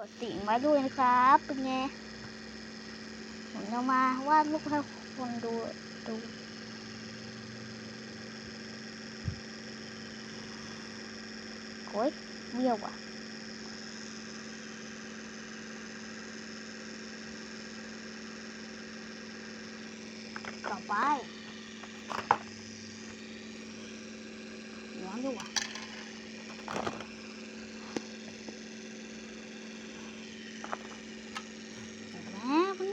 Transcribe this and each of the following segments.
กดติ่งมาด้วยนะครับ เป็นไงผมจะมาวาดรูปให้คนดูดูโอ้ยเบี้ยวอะต่อไปย้อนดูอะ แล้วมัน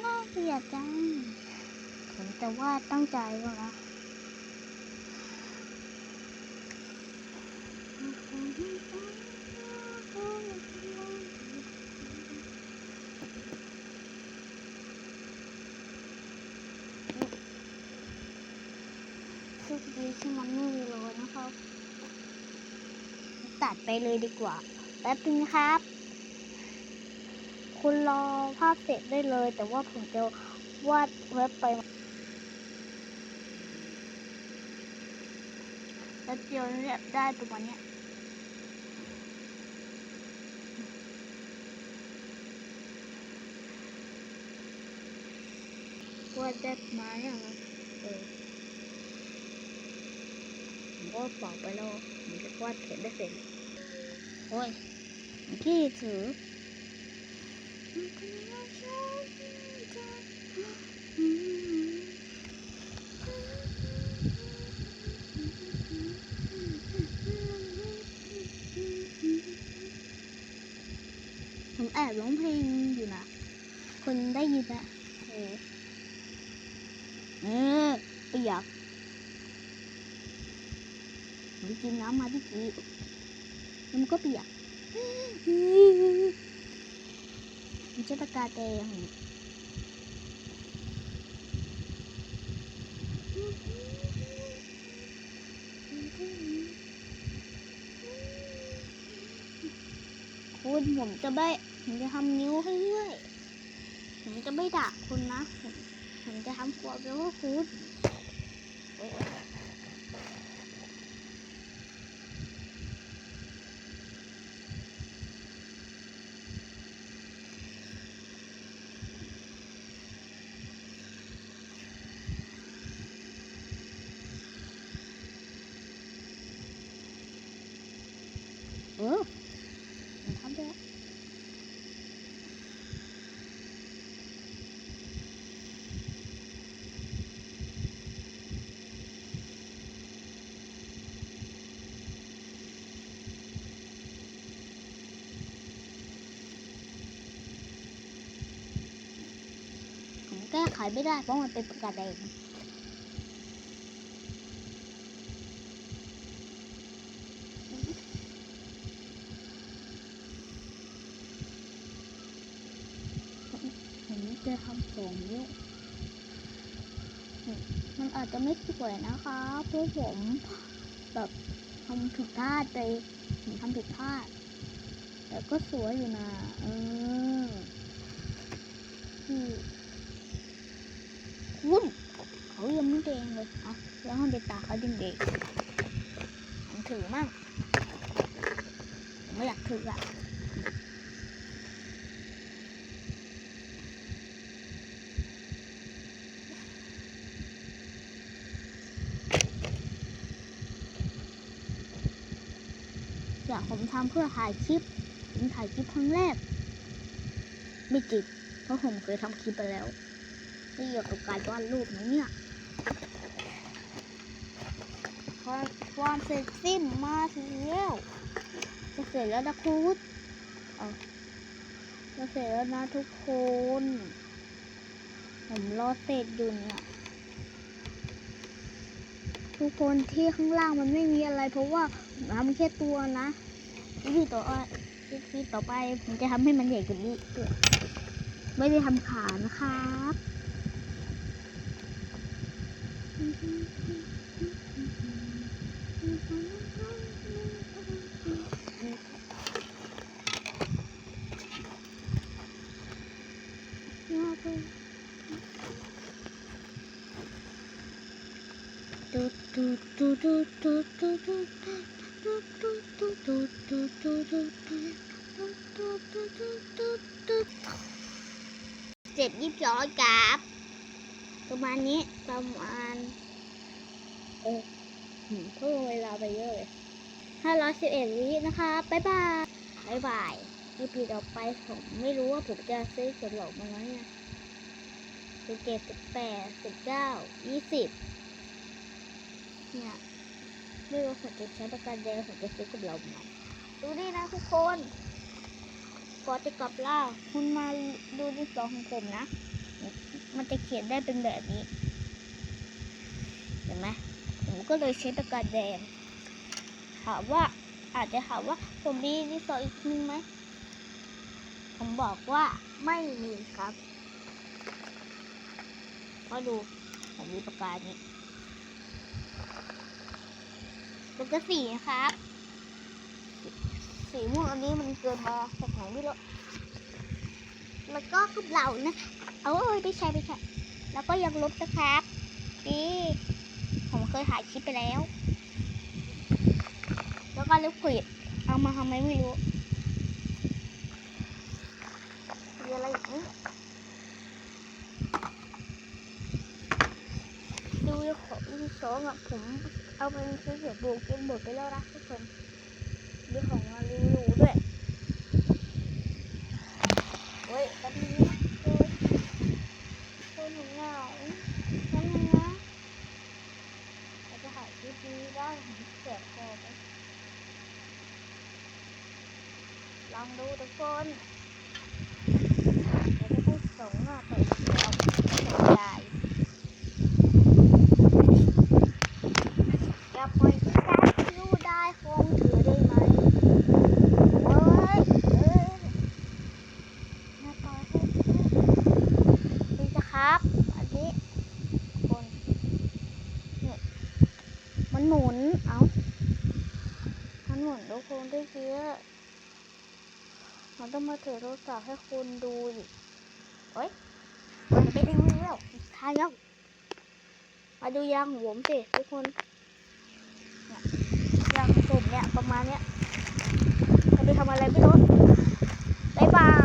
น่าเกลียดจังผมจะวาดตั้งใจก่อนนะสุดดีที่มันไม่มีเลนะครับ ตัดไปเลยดีกว่า แป๊บนึงนะครับ คุณรอภาพเสร็จได้เลย แต่ว่าผมจะวาดเว็บไปแล้วเดียวเนี่ยได้ประมาณเนี้ยวาดได้ประมาณเนี้ยครับเออผมก็บอกไปแล้วผมจะวาดเสร็จได้เสร็จโอ้ยที่ถือ ผมแอบร้องเพลงอยู่นะ คนได้ยินอะเออเออเปียกผมกินน้ำมาที่กี้แล้วมันก็เปียก มันจะตะกาแดงคุณผมจะไม่ผมจะทำนิ้วให้เรื่อยผมจะไม่ด่าคุณนะ ผมจะทำตัวเป็นว่าคุณ ออผมทำได้แล้วผมแก้ไขไม่ได้เพราะมันเป็นประกาศแดงผม จะทำสองนิ้มมันอาจจะไม่สวยนะคะเพราะผมแบบทำผิดพลาดไปผมทำผิดพลาด แต่ก็สวยอยู่นะเออคือคุณเขายังไม่แดงเลยอะแล้วมันเป็ตาเขาแดงๆผมถือมั่งไม่อยากถืออะ อยากผมทำเพื่อถ่ายคลิปผมถ่ายคลิปครั้งแรก ไม่จริงเพราะผมเคยทำคลิปไปแล้วที่เกี่ยวกับการวาดรูปนะเนี่ยความความเสร็จสิ้นมาแล้วจะเสร็จแล้วนะคุณเอาจะเสร็จแล้วนะทุกคน ผมรอเสร็จอยู่เนี่ยทุกคนที่ข้างล่างมันไม่มีอะไร เพราะว่าผมทำแค่ตัวนะ วิธีต่อไปวิธีต่อไปผมจะทำให้มันใหญ่กว่านี้ด้วยไม่ได้ทำขานะครับดูดูดูดูดูดูดูดู ดูดูดูดูดูดูดูตุ๊ดตุ๊ดตุ๊ดตุ๊ดตุ๊ดเจ็ดยี่สิบสองกับประมาณนี้ประมาณเออหืมเพิ่มเวลาไปเยอะเลยห้าร้อยสิบเอ็ดวินะคะบ๊ายบายบ๊ายบายอีพีต่อไปผมไม่รู้ว่าผมจะซื้อขนมมาแล้วเนี่ยสิบเจ็ดสิบแปดสิบเก้ายี่สิบเนี่ย ไม่รู้ผมจะใช้ประกันแดงผมจะซื้อกับเราไหมดูนี่นะทุกคนก่อนจะกลับล่าคุณมาดูดินสอของผมนะ มันจะเขียนได้เป็นแบบนี้ เห็นไหมผมก็เลยใช้ประกาศแดงถามว่าอาจจะถามว่าผมมีดินสออีกนึงไหม ผมบอกว่าไม่มีครับ ก็ดูผมมีประกาศนี้ ตัวก็สีนะครับ สีม่วงอันนี้มันเกินมาจากไหนไม่รู้แล้วก็กับเรานะเอาเอ้ยไม่ใช่ไม่ใช่แล้วก็ยังลบนะครับนี่ผมเคยถ่ายคลิปไปแล้ว แล้วก็ลิควิดเอามาทำไมไม่รู้มีอะไรอีกนี่ดูของที่สองอะผม เอาไปซื้อเสียบูกินหมดไปแล้วนะทุกคนมีของมารีวิวด้วยเฮ้ยแป๊บนึงนะเออคนหนูเหงาแป๊บนึงนะเราจะถ่ายคลิปนี้ได้ผมเสียบคอไปลองดูทุกคนเดี๋ยวจะให้สองหน้าต่เดียวใหญ่อย่าปล่อยให้แค่รู้ได้คงถือได้ไหมเอ้ยเอ้ยอย่าปล่อยให้นี่นะครับ อันนี้คนนี่มัน หมุน เอ้ามันหมุนทุกคนได้เยอะเราต้องมาถือโทรศัพท์ให้คุณดูอีกเฮ้ยมันไปดูแล้วทายแล้วมาดูยางของผมสิทุกคนเนี่ยยางของผมเนี่ยประมาณเนี้ยจะไปทำอะไรไม่รู้บายบาย